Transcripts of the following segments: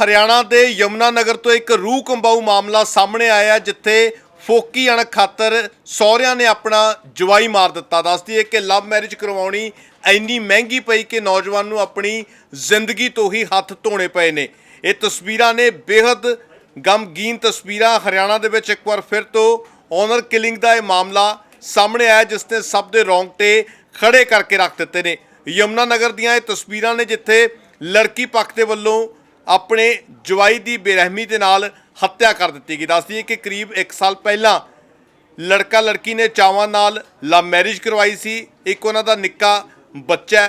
ਹਰਿਆਣਾ ਦੇ ਯਮੁਨਾ ਨਗਰ ਤੋਂ ਇੱਕ ਰੂਹ ਕੰਬਾਊ ਮਾਮਲਾ ਸਾਹਮਣੇ ਆਇਆ ਜਿੱਥੇ ਫੋਕੀ ਅਣ ਖਾਤਰ ਸਹੁਰਿਆਂ ਨੇ ਆਪਣਾ ਜਵਾਈ ਮਾਰ ਦਿੱਤਾ। ਦੱਸਦੀ ਹੈ ਕਿ ਲਵ ਮੈਰਿਜ ਕਰਵਾਉਣੀ ਇੰਨੀ ਮਹਿੰਗੀ ਪਈ ਕਿ ਨੌਜਵਾਨ ਨੂੰ ਆਪਣੀ ਜ਼ਿੰਦਗੀ ਤੋਂ ਹੀ ਹੱਥ ਧੋਣੇ ਪਏ ਨੇ। ਇਹ ਤਸਵੀਰਾਂ ਨੇ ਬੇहद ਗਮਗੀਨ ਤਸਵੀਰਾਂ। ਹਰਿਆਣਾ ਦੇ ਵਿੱਚ ਇੱਕ ਵਾਰ ਫਿਰ ਤੋਂ ਓਨਰ ਕਿਲਿੰਗ ਦਾ ਇਹ ਮਾਮਲਾ ਸਾਹਮਣੇ ਆਇਆ, ਜਿਸ ਨੇ ਸਭ ਦੇ ਰੌਂਗਟੇ ਖੜੇ ਕਰਕੇ ਰੱਖ ਦਿੱਤੇ ਨੇ। ਯਮੁਨਾ ਨਗਰ ਦੀਆਂ ਇਹ ਤਸਵੀਰਾਂ ਨੇ ਜਿੱਥੇ ਲੜਕੀ ਪੱਖ ਦੇ ਵੱਲੋਂ ਆਪਣੇ ਜਵਾਈ ਦੀ ਬੇਰਹਿਮੀ ਦੇ ਨਾਲ ਹੱਤਿਆ ਕਰ ਦਿੱਤੀ ਗਈ। ਦੱਸਦੀ ਹੈ ਕਿ ਕਰੀਬ 1 ਸਾਲ ਪਹਿਲਾਂ ਲੜਕਾ ਲੜਕੀ ਨੇ ਚਾਵਾਂ ਨਾਲ ਲਵ ਮੈਰਿਜ ਕਰਵਾਈ ਸੀ। ਇੱਕ ਉਹਨਾਂ ਦਾ ਨਿੱਕਾ ਬੱਚਾ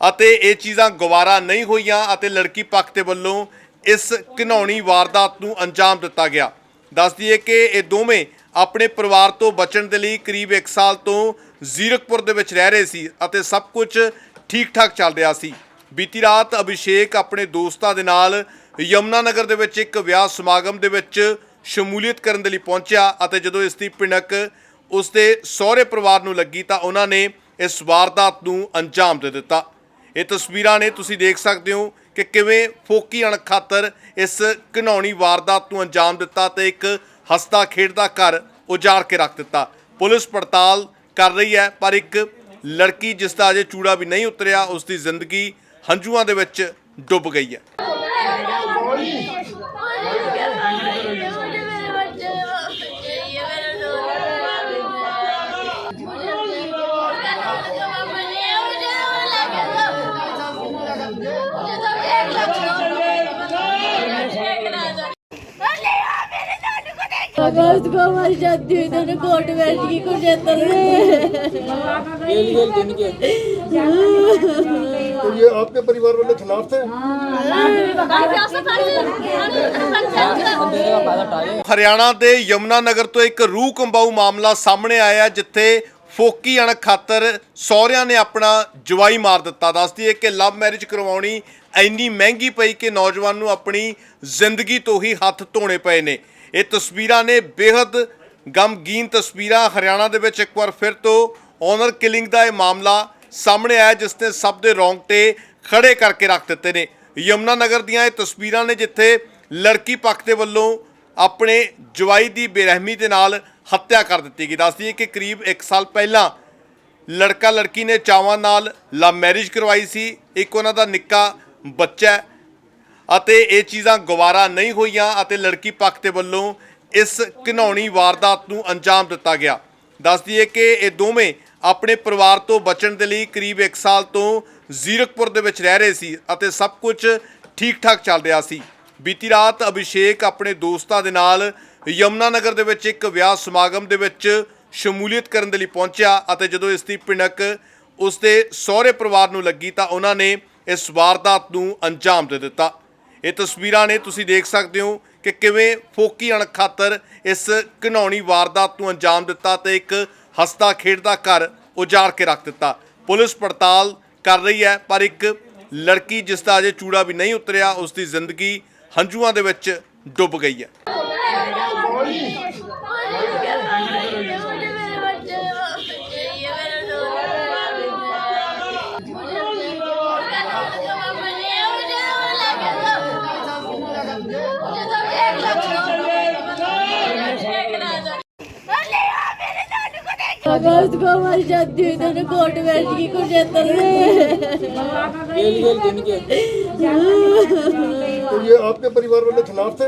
ਅਤੇ ਇਹ ਚੀਜ਼ਾਂ ਗਵਾਰਾ ਨਹੀਂ ਹੋਈਆਂ ਅਤੇ ਲੜਕੀ ਪੱਖ ਦੇ ਵੱਲੋਂ ਇਸ ਘਿਨੌਣੀ ਵਾਰਦਾਤ ਨੂੰ ਅੰਜਾਮ ਦਿੱਤਾ ਗਿਆ। ਦੱਸਦੀ ਹੈ ਕਿ ਇਹ ਦੋਵੇਂ ਆਪਣੇ ਪਰਿਵਾਰ ਤੋਂ ਬਚਣ ਦੇ ਲਈ ਕਰੀਬ 1 ਸਾਲ ਤੋਂ ਜ਼ੀਰਕਪੁਰ ਦੇ ਵਿੱਚ ਰਹਿ ਰਹੇ ਸੀ ਅਤੇ ਸਭ ਕੁਝ ਠੀਕ ਠਾਕ ਚੱਲ ਰਿਹਾ ਸੀ। ਬੀਤੀ ਰਾਤ ਅਭਿਸ਼ੇਕ ਆਪਣੇ ਦੋਸਤਾਂ ਦੇ ਨਾਲ ਯਮੁਨਾ ਨਗਰ ਦੇ ਵਿੱਚ ਇੱਕ ਵਿਆਹ ਸਮਾਗਮ ਦੇ ਵਿੱਚ ਸ਼ਮੂਲੀਅਤ ਕਰਨ ਦੇ ਲਈ ਪਹੁੰਚਿਆ ਅਤੇ ਜਦੋਂ ਇਸ ਦੀ ਪਿਣਕ ਉਸ ਦੇ ਸਹੁਰੇ ਪਰਿਵਾਰ ਨੂੰ ਲੱਗੀ ਤਾਂ ਉਹਨਾਂ ਨੇ ਇਸ ਵਾਰਦਾਤ ਨੂੰ ਅੰਜਾਮ ਦੇ ਦਿੱਤਾ। ਇਹ ਤਸਵੀਰਾਂ ਨੇ ਤੁਸੀਂ ਦੇਖ ਸਕਦੇ ਹੋ ਕਿ ਕਿਵੇਂ ਫੋਕੀ ਅਣ ਖਾਤਰ ਇਸ ਘਿਨੌਣੀ ਵਾਰਦਾਤ ਨੂੰ ਅੰਜਾਮ ਦਿੱਤਾ ਤੇ ਇੱਕ ਹੱਸਦਾ ਖੇਡਦਾ ਘਰ ਉਜਾੜ ਕੇ ਰੱਖ ਦਿੱਤਾ। ਪੁਲਿਸ ਪੜਤਾਲ ਕਰ ਰਹੀ ਹੈ ਪਰ ਇੱਕ ਲੜਕੀ ਜਿਸ ਦਾ ਅਜੇ ਚੂੜਾ ਵੀ ਨਹੀਂ ਉਤਰਿਆ, ਉਸ ਦੀ ਜ਼ਿੰਦਗੀ ਹੰਝੂਆਂ ਦੇ ਵਿੱਚ ਡੁੱਬ ਗਈ ਹੈ अगस्त को हमारी शादी हुई तो उन्हें कोर्ट मैरिज की कुरुक्षेत्र में गेल गेल दिन के तो ये आपके परिवार वाले खिलाफ थे? ਹਰਿਆਣਾ ਦੇ ਯਮਨਾ ਨਗਰ ਤੋਂ ਇੱਕ ਰੂਹ ਕੰਬਾਊ ਮਾਮਲਾ ਸਾਹਮਣੇ ਆਇਆ ਜਿੱਥੇ ਫੋਕੀ ਅਣਖ ਖਾਤਰ ਸਹੁਰਿਆਂ ਨੇ ਆਪਣਾ ਜਵਾਈ ਮਾਰ ਦਿੱਤਾ। ਦੱਸਦੀ ਹੈ ਕਿ ਲਵ ਮੈਰਿਜ ਕਰਵਾਉਣੀ ਇੰਨੀ ਮਹਿੰਗੀ ਪਈ ਕਿ ਨੌਜਵਾਨ ਨੂੰ ਆਪਣੀ ਜ਼ਿੰਦਗੀ ਤੋਂ ਹੀ ਹੱਥ ਧੋਣੇ ਪਏ ਨੇ। ਇਹ ਤਸਵੀਰਾਂ ਨੇ ਬੇहद ਗਮਗੀਨ ਤਸਵੀਰਾਂ। ਹਰਿਆਣਾ ਦੇ ਵਿੱਚ ਇੱਕ ਵਾਰ ਫਿਰ ਤੋਂ ਓਨਰ ਕਿਲਿੰਗ ਦਾ ਇਹ ਮਾਮਲਾ ਸਾਹਮਣੇ ਆਇਆ ਜਿਸ ਨੇ ਸਭ ਦੇ ਰੌਂਗਟੇ ਖੜੇ ਕਰਕੇ ਰੱਖ ਦਿੱਤੇ ਨੇ। ਯਮੁਨਾ ਨਗਰ ਦੀਆਂ ਇਹ ਤਸਵੀਰਾਂ ਨੇ ਜਿੱਥੇ ਲੜਕੀ ਪੱਖ ਦੇ ਵੱਲੋਂ ਆਪਣੇ ਜਵਾਈ ਦੀ ਬੇਰਹਿਮੀ ਦੇ ਨਾਲ ਹੱਤਿਆ ਕਰ ਦਿੱਤੀ ਗਈ। ਦੱਸਦੀ ਹੈ ਕਿ ਕਰੀਬ 1 ਸਾਲ ਪਹਿਲਾਂ ਲੜਕਾ ਲੜਕੀ ਨੇ ਚਾਵਾਂ ਨਾਲ ਲਵ ਮੈਰਿਜ ਕਰਵਾਈ ਸੀ। ਇੱਕ ਉਹਨਾਂ ਦਾ ਨਿੱਕਾ ਬੱਚਾ ਅਤੇ ਇਹ ਚੀਜ਼ਾਂ ਗਵਾਰਾ ਨਹੀਂ ਹੋਈਆਂ ਅਤੇ ਲੜਕੀ ਪੱਖ ਦੇ ਵੱਲੋਂ ਇਸ ਘਿਨੌਣੀ ਵਾਰਦਾਤ ਨੂੰ ਅੰਜਾਮ ਦਿੱਤਾ ਗਿਆ। ਦੱਸਦੀ ਹੈ ਕਿ ਇਹ ਦੋਵੇਂ ਆਪਣੇ ਪਰਿਵਾਰ ਤੋਂ ਬਚਣ ਦੇ ਲਈ ਕਰੀਬ 1 ਸਾਲ ਤੋਂ ਜ਼ੀਰਕਪੁਰ ਦੇ ਵਿੱਚ ਰਹਿ ਰਹੇ ਸੀ ਅਤੇ ਸਭ ਕੁਝ ਠੀਕ ਠਾਕ ਚੱਲ ਰਿਹਾ ਸੀ। ਬੀਤੀ ਰਾਤ ਅਭਿਸ਼ੇਕ ਆਪਣੇ ਦੋਸਤਾਂ ਦੇ ਨਾਲ ਯਮੁਨਾ ਨਗਰ ਦੇ ਵਿੱਚ ਇੱਕ ਵਿਆਹ ਸਮਾਗਮ ਦੇ ਵਿੱਚ ਸ਼ਮੂਲੀਅਤ ਕਰਨ ਦੇ ਲਈ ਪਹੁੰਚਿਆ ਅਤੇ ਜਦੋਂ ਇਸ ਦੀ ਪਿਣਕ ਉਸ ਦੇ ਸਹੁਰੇ ਪਰਿਵਾਰ ਨੂੰ ਲੱਗੀ ਤਾਂ ਉਹਨਾਂ ਨੇ ਇਸ ਵਾਰਦਾਤ ਨੂੰ ਅੰਜਾਮ ਦੇ ਦਿੱਤਾ। ਇਹ ਤਸਵੀਰਾਂ ਨੇ ਤੁਸੀਂ ਦੇਖ ਸਕਦੇ ਹੋ ਕਿ ਕਿਵੇਂ ਫੋਕੀ ਅਣ ਖਾਤਰ ਇਸ ਘਿਨੌਣੀ ਵਾਰਦਾਤ ਨੂੰ ਅੰਜਾਮ ਦਿੱਤਾ ਤੇ ਇੱਕ ਹਸਤਾ ਖੇਡਦਾ ਘਰ ਉਜਾੜ ਕੇ ਰੱਖ ਦਿੱਤਾ। ਪੁਲਿਸ ਪੜਤਾਲ ਕਰ ਰਹੀ ਹੈ, ਪਰ ਇੱਕ ਲੜਕੀ ਜਿਸ ਦਾ ਅਜੇ ਚੂੜਾ ਵੀ ਨਹੀਂ ਉਤਰਿਆ ਉਸ ਦੀ ਜ਼ਿੰਦਗੀ ਹੰਝੂਆਂ ਦੇ ਵਿੱਚ ਡੁੱਬ ਗਈ ਹੈ। अगस्त को जाती कोर्ट तो ये आपके परिवार वाले खिलाफ थे